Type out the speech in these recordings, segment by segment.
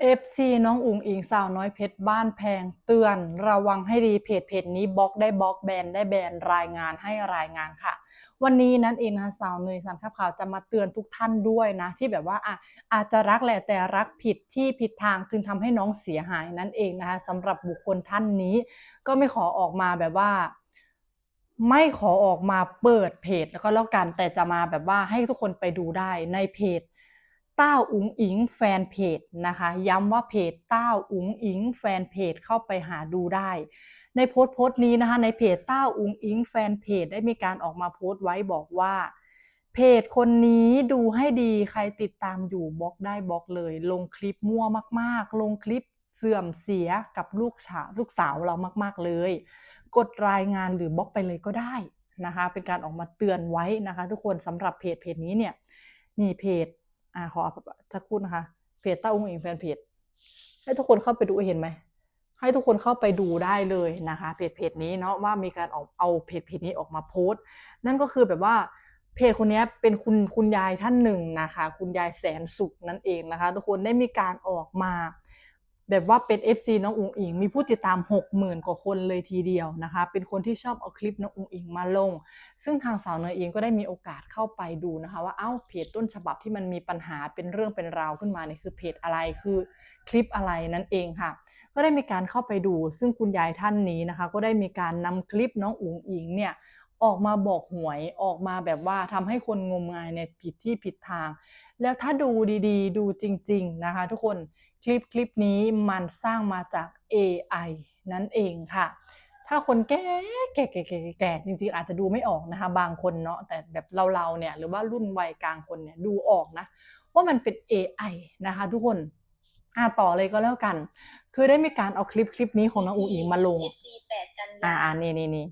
FC น้องอุ๋งอิงสาวน้อยเพชรบ้านแพงเตือนระวังให้ดีเพจเพจนี้บล็อกได้บล็อกแบนได้แบนรายงานให้รายงานค่ะ วันนี้นั่นเองนะสาวเนยสามขับข่าวจะมาเตือนทุกท่านด้วยนะ ที่แบบว่าอะอาจจะรักแหละแต่รักผิดที่ผิดทางจึงทำให้น้องเสียหายนั่นเองนะคะสำหรับบุคคลท่านนี้ ก็ไม่ขอออกมาแบบว่าไม่ขอออกมาเปิดเพจแล้วก็แล้วกันแต่จะมาแบบว่าให้ทุกคนไปดูได้ในเพจ ต้าอุ๋งอิงแฟนเพจนะคะ ย้ำว่าเพจต้าอุ๋งอิงแฟนเพจเข้าไปหาดูได้ ในโพสต์โพสต์นี้นะคะในเพจต้าอุ๋งอิงแฟนเพจได้มีการออกมาโพสต์ไว้บอกว่าเพจคนนี้ดูให้ดีใครติดตามอยู่บล็อกได้บล็อกเลย ลงคลิปมั่วมาก ๆ ลงคลิปเสื่อมเสียกับลูกสาวลูกสาวเรามาก ๆ เลย กดรายงานหรือบล็อกไปเลยก็ได้นะคะ เป็นการออกมาเตือนไว้นะคะ ทุกคนสำหรับเพจเพจนี้เนี่ยนี่เพจ อ่าขอสักคุณนะคะเพจต้าอุ้งอิงแฟนเพจให้ทุกคนเข้าไปดูเห็นไหมให้ทุกคนเข้าไปดูได้เลยนะคะเพจเพจนี้เนาะว่ามีการออกเอาเพจเพจนี้ออกมาโพสต์ นั่นก็คือแบบว่าเพจคนนี้เป็นคุณคุณยายท่านหนึ่งนะคะ คุณยายแสนสุขนั่นเองนะคะ ทุกคนได้มีการออกมา แบบว่าเป็น FC น้องอุ๋งอิง มีผู้ติดตาม 60,000 กว่าคนเลยทีเดียวนะคะ เป็นคนที่ชอบเอาคลิปน้องอุ๋งอิงมาลง ซึ่งทางสาวเนยเองก็ได้มีโอกาสเข้าไปดูนะคะว่าเอ้าเพจต้นฉบับที่มันมีปัญหาเป็นเรื่องเป็นราวขึ้นมาเนี่ยคือเพจอะไรคือคลิปอะไรนั่นเองค่ะ ก็ได้มีการเข้าไปดู ซึ่งคุณยายท่านนี้นะคะ ก็ได้มีการนำคลิปน้องอุ๋งอิงเนี่ยออกมาบอกหวยออกมาแบบว่าทำให้คนงมงายในผิดที่ผิดทาง แล้วถ้าดูดีๆ ดูจริง ๆนะคะ ทุกคน คลิปคลิปนี้มันสร้างมาจาก AI นั่นเองค่ะ ถ้าคนแก่แก่แก่แก่แก่จริงๆ อาจจะดูไม่ออกนะคะ บางคนเนาะแต่แบบเราๆเนี่ยหรือว่ารุ่นวัยกลางคนเนี่ยดูออกนะ ว่ามันเป็น AI นะคะทุกคนอ่าต่อเลยก็แล้วกัน คือได้มีการเอาคลิปคลิปนี้ของน้องอูอิงมาลง FC แปดกันอ่ายาอ่านี่นี่นี่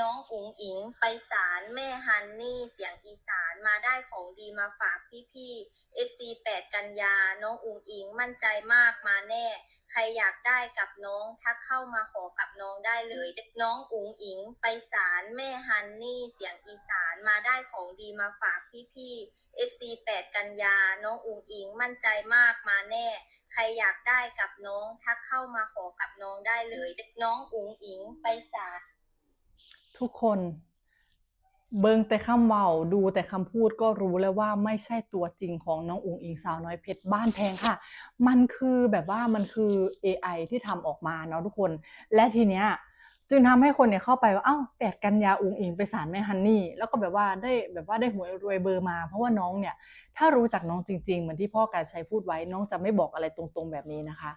น้องอุ๋งอิงไปศาลแม่ฮันนี่เสียงอีสานมาได้ของดีมาฝากพี่ๆ FC แปดกันยา น้องอุ๋งอิงมั่นใจมากมาแน่ ใครอยากได้กับน้องทักเข้ามาขอกับน้องได้เลย น้องอุ๋งอิงไปศาลแม่ฮันนี่เสียงอีสานมาได้ของดีมาฝากพี่ๆ FC แปดกันยา น้องอุ๋งอิงมั่นใจมากมาแน่ใครอยากได้กับน้องทักเข้ามาขอกับน้องได้เลย น้องอุ๋งอิงไปศาล ทุกคนเบิงแต่คำเว้าดูแต่คำพูดก็รู้แล้วว่าไม่ใช่ตัวจริงของน้องอุ๋งอิงสาวน้อยเพชรบ้านแพงค่ะ มันคือแบบว่ามันคือ AI ที่ทำออกมาเนาะทุกคน และทีเนี้ยจึงทำให้คนเนี่ยเข้าไปว่าเอ้าแปดกันยาอุ๋งอิงไปศาลแม่ฮันนี่แล้วก็แบบว่าได้แบบว่าได้หวยรวยเบอร์มา เพราะว่าน้องเนี่ยถ้ารู้จักน้องจริง ๆ เหมือนที่พ่อการชัยพูดไว้น้องจะไม่บอกอะไรตรงๆแบบนี้นะคะ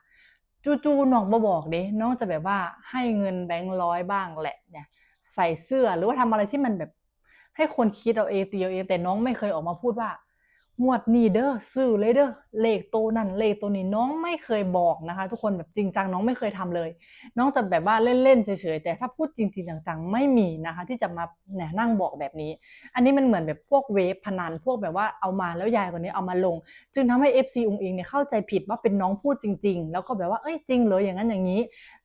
จู่ๆน้องบ่บอกเด้น้องจะแบบว่าให้เงินแบงค์ร้อยบ้างแหละเนี่ย ใส่เสื้อหรือว่าทำอะไรที่มันแบบ ให้คนคิดเอาเองตีเอาเองแต่น้องไม่เคยออกมาพูดว่า งวดนี้เด้อซื้อเลยเด้อเลขตัวนั่นเลขตัวนี้น้องไม่เคยบอกนะคะ ทุกคนแบบจริงจังน้องไม่เคยทำเลย น้องจะแบบว่าเล่นๆเฉยๆแต่ถ้าพูดจริงๆจังๆไม่มีนะคะ ที่จะมาเนี่ยนั่งบอกแบบนี้ อันนี้มันเหมือนแบบพวกเวฟพนันพวกแบบว่าเอามาแล้วยายคนนี้เอามาลง จึงทำให้ FC อุงอิงเนี่ยเข้าใจผิดว่าเป็นน้องพูดจริง ๆ แล้วก็แบบว่าเอ้ยจริงเหรอย่างนั้นอย่างนี้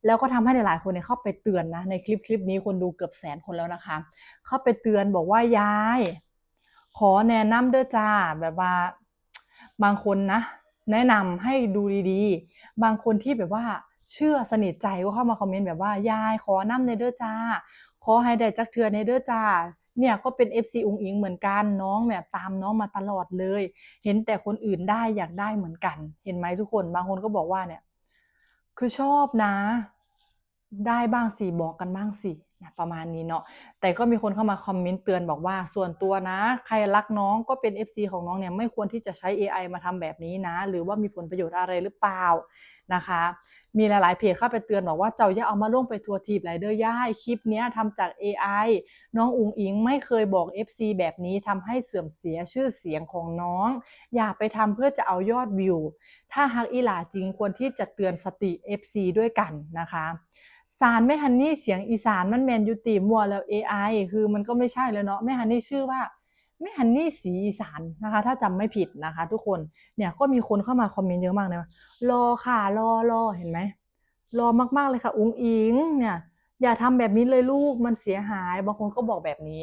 แล้วก็ทำให้หลายๆคนเนี่ยเข้าไปเตือนนะในคลิปคลิปนี้คนดูเกือบแสนคนแล้วนะคะ เข้าไปเตือนบอกว่ายาย ขอแนะนำเด้อจ้าแบบว่าบางคนนะ แนะนำให้ดูดีๆ บางคนที่แบบว่าเชื่อสนิทใจก็เข้ามาคอมเมนต์แบบว่ายายขอนำในเด้อจ้า ขอให้ได้จักเทือในเด้อจ้าเนี่ยก็เป็น FC อุงอิงเหมือนกันน้องแบบตามน้องมาตลอดเลย เห็นแต่คนอื่นได้อยากได้เหมือนกัน เห็นไหมทุกคนบางคนก็บอกว่าเนี่ย คือชอบนะ ได้บ้างสิบอกกันบ้างสิ นะประมาณนี้เนาะแต่ก็มีคนเข้ามาคอมเมนต์เตือนบอกว่าส่วนตัวนะ ใครรักน้องก็เป็น FC ของน้องเนี่ยไม่ควรที่จะใช้ AI มาทำแบบนี้นะ หรือว่ามีผลประโยชน์อะไรหรือเปล่านะคะ มีหลายๆเพจเข้าไปเตือนบอกว่าเจ้าอย่าเอามาลงไปทัวร์ทีบไรเดอร์ย่ายคลิปนี้ยทำจาก AI น้องอุงอิงไม่เคยบอก FC แบบนี้ทำให้เสื่อมเสียชื่อเสียงของน้อง อย่าไปทำเพื่อจะเอายอดวิว ถ้าฮักอีหลาจริงควรที่จะเตือนสติ FC ด้วยกันนะคะ สารแม่ฮันนี่เสียงอีสานมันแมนยุติมัวแล้ว AI คือมันก็ไม่ใช่แล้วเนาะแม่ฮันนี่ชื่อว่าแม่ฮันนี่สีอีสานนะคะ ถ้าจำไม่ผิดนะคะ ทุกคนเนี่ยก็มีคนเข้ามาคอมเมนต์เยอะมากเลยว่ารอค่ะรอรอเห็นไหมรอมากๆเลยค่ะ อุ้งอิงเนี่ย อย่าทำแบบนี้เลยลูกมันเสียหาย บางคนก็บอกแบบนี้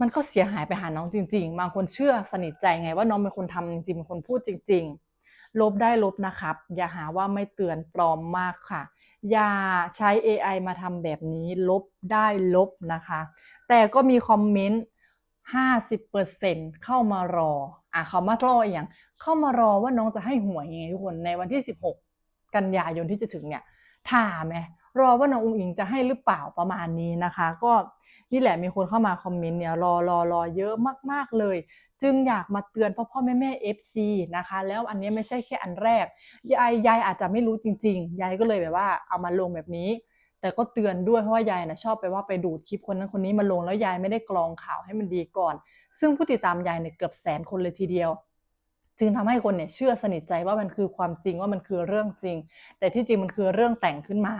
มันก็เสียหายไปหาน้องจริง ๆ บางคนเชื่อสนิทใจไงว่าน้องเป็นคนทำจริงๆเป็นคนพูดจริง ๆ ลบได้ลบนะครับ อย่าหาว่าไม่เตือนปลอมมากค่ะ อย่าใช้ AI มาทำแบบนี้ลบได้ลบนะคะ แต่ก็มีคอมเมนต์50%เข้ามารอ อะเขามารออีกอย่าง เข้ามารอว่าน้องจะให้หวยยังไงทุกคนในวันที่ 16 กันยายนที่จะถึงเนี่ยถามไหม รอว่าน้องอุ๋งอิงจะให้หรือเปล่าประมาณนี้นะคะ ก็นี่แหละมีคนเข้ามาคอมเมนต์เนี่ยรอรอรอเยอะมาก ๆ เลย จึงอยากมาเตือนพ่อพ่อแม่แม่ FC นะคะ แล้วอันนี้ไม่ใช่แค่อันแรกยายยายอาจจะไม่รู้จริง ๆ ยายก็เลยแบบว่าเอามาลงแบบนี้ แต่ก็เตือนด้วยเพราะว่ายายนะชอบไปว่าไปดูดคลิปคนนั้นคนนี้มาลงแล้วยายไม่ได้กรองข่าวให้มันดีก่อน ซึ่งผู้ติดตามยายเนี่ยเกือบแสนคนเลยทีเดียว จึงทำให้คนเนี่ยเชื่อสนิทใจว่ามันคือความจริงว่ามันคือเรื่องจริง แต่ที่จริงมันคือเรื่องแต่งขึ้นมา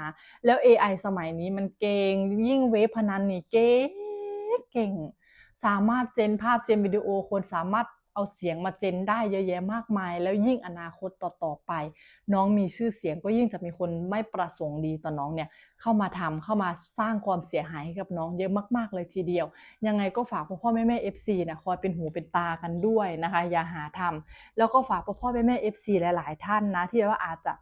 แล้ว AI สมัยนี้มันเก่งยิ่งเวฟพนันนี่เก่งเก่ง สามารถเจนภาพเจนวิดีโอคนสามารถ เอาเสียงมาเจนได้เยอะแยะมากมาย แล้วยิ่งอนาคตต่อๆไป น้องมีชื่อเสียงก็ยิ่งจะมีคนไม่ประสงค์ดีต่อน้องเนี่ยเข้ามาทำเข้ามาสร้างความเสียหายให้กับน้องเยอะมากๆเลยทีเดียว ยังไงก็ฝากพ่อพ่อแม่แม่ FC นะคอยเป็นหูเป็นตากันด้วยนะคะอย่าหาทำแล้วก็ฝากพ่อพ่อแม่แม่ FC หลายๆ ท่านนะที่ว่าอาจจะ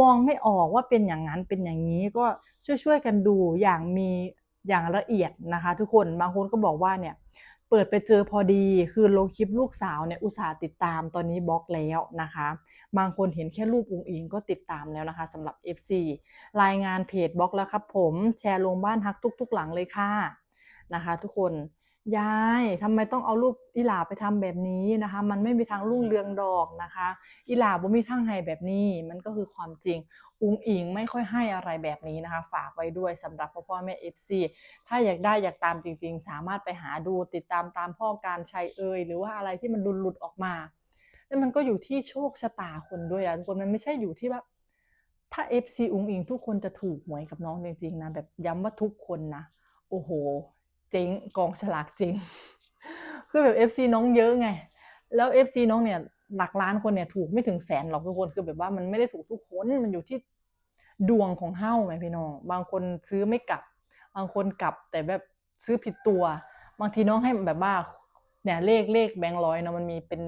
มองไม่ออกว่าเป็นอย่างนั้นเป็นอย่างนี้ก็ช่วยๆกันดูอย่างมีอย่างละเอียดนะคะ ทุกคนบางคนก็บอกว่าเนี่ย เปิดไปเจอพอดีคือลงคลิปลูกสาวเนี่ยอุตส่าห์ติดตามตอนนี้บล็อกแล้วนะคะ บางคนเห็นแค่รูปอุงอิงก็ติดตามแล้วนะคะสำหรับ FC รายงานเพจบล็อกแล้วครับผมแชร์ลงบ้านฮักทุก ๆ หลังเลยค่ะนะคะ ทุกคน ยายทำไมต้องเอารูปอีหลาไปทำแบบนี้นะคะ มันไม่มีทางรุ่งเรืองดอกนะคะ อีหลาบ่มีทางให้แบบนี้ มันก็คือความจริง อุงอิงไม่ค่อยให้อะไรแบบนี้นะคะ ฝากไว้ด้วยสำหรับพ่อพ่อแม่ FC ถ้าอยากได้อยากตามจริง ๆ สามารถไปหาดูติดตามตามพ่อการชัยเอ่ยหรือว่าอะไรที่มันหลุดหลุดๆออกมาแล้วมันก็อยู่ที่โชคชะตาคนด้วยนะทุกคนมันไม่ใช่อยู่ที่ว่าถ้า FC อุงอิงทุกคนจะถูกหวยกับน้องจริงๆนะแบบย้ำว่าทุกคนนะโอ้โห เจ๊งกองฉลากจริง คือแบบ FC น้องเยอะไง แล้ว FC น้องเนี่ยหลักล้านคนเนี่ยถูกไม่ถึงแสนหรอกทุกคนคือแบบว่ามันไม่ได้ถูกทุกคนมันอยู่ที่ดวงของเฮ้าไหมพี่น้อง บางคนซื้อไม่กลับ บางคนกลับแต่แบบซื้อผิดตัว บางทีน้องให้แบบว่าเนี่ยเลขเลขแบงค์ร้อยเนาะมันมีเป็น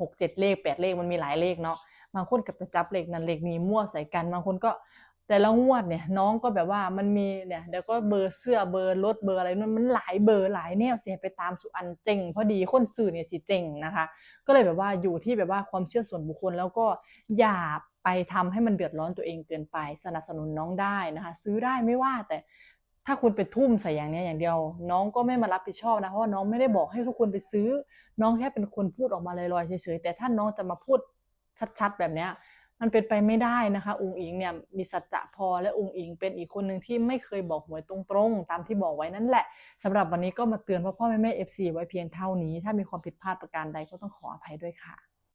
หกเจ็ดเลขแปดเลขมันมีหลายเลขเนาะบางคนกับไปจับเลขนั้นเลขนี้มั่วใส่กัน บางคนก็ แต่ละงวดเนี่ยน้องก็แบบว่ามันมีเนี่ยเดี๋ยวก็เบอร์เสื้อเบอร์รถเบอร์อะไรนั่นมันหลายเบอร์หลายแนวเสียไปตามสุอันเจงพอดีคนสื่อเนี่ยสิเจงนะคะ ก็เลยแบบว่าอยู่ที่แบบว่าความเชื่อส่วนบุคคลแล้วก็อย่าไปทำให้มันเดือดร้อนตัวเองเกินไป สนับสนุนน้องได้นะคะ ซื้อได้ไม่ว่าแต่ถ้าคุณไปทุ่มใส่อย่างเนี้ยอย่างเดียว น้องก็ไม่มารับผิดชอบนะเพราะว่าน้องไม่ได้บอกให้ทุกคนไปซื้อ น้องแค่เป็นคนพูดออกมาลอยๆเฉยๆแต่ถ้าน้องจะมาพูดชัดๆ แบบเนี้ย มันเป็นไปไม่ได้นะคะอุงอิงเนี่ยมีสัจจะพอและอุงอิง เป็นอีกคนหนึ่งที่ไม่เคยบอกหวยตรงๆ ตามที่บอกไว้นั่นแหละสำหรับวันนี้ก็มาเตือนพ่อพ่อแม่แม่ FC ไว้เพียงเท่านี้ ถ้ามีความผิดพลาดประการใดก็ต้องขออภัยด้วยค่ะ